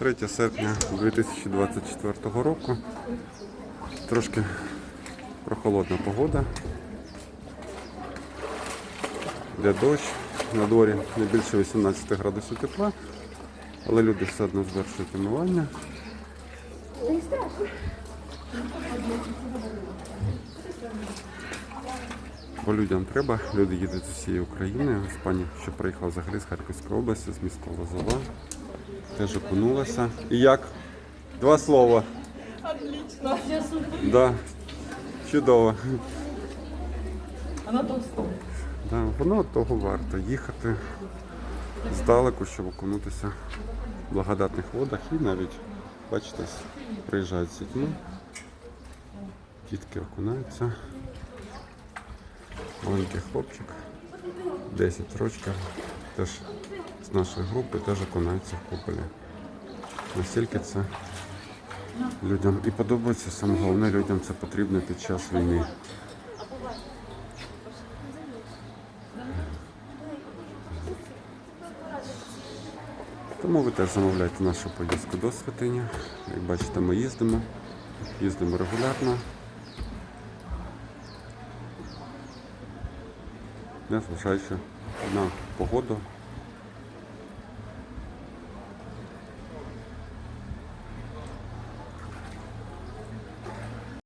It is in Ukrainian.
3 серпня 2024 року. Трошки прохолодна погода. Йде дощ. На дворі не більше 18 градусів тепла, але люди все одно звершують умивання. Бо людям треба, люди їдуть з усієї України. Ось пані, що приїхала взагалі з Харківської області, з міста Лозова. Теж окунулася. І як? Два слова. Отлично. Все супер. Да. Чудово. Она толстая. Да, воно того варто їхати здалеку, щоб окунутися в благодатних водах і навіть, бачите, приїжджають з дітьми. Дітки окунаються. Маленький хлопчик, 10 років, теж нашої групи теж окунається в куполі. Настільки це людям і подобається, саме головне людям це потрібно під час війни. Тому ви теж замовляйте нашу поїздку до святині. Як бачите, ми їздимо, їздимо регулярно. Незважаючи на погоду,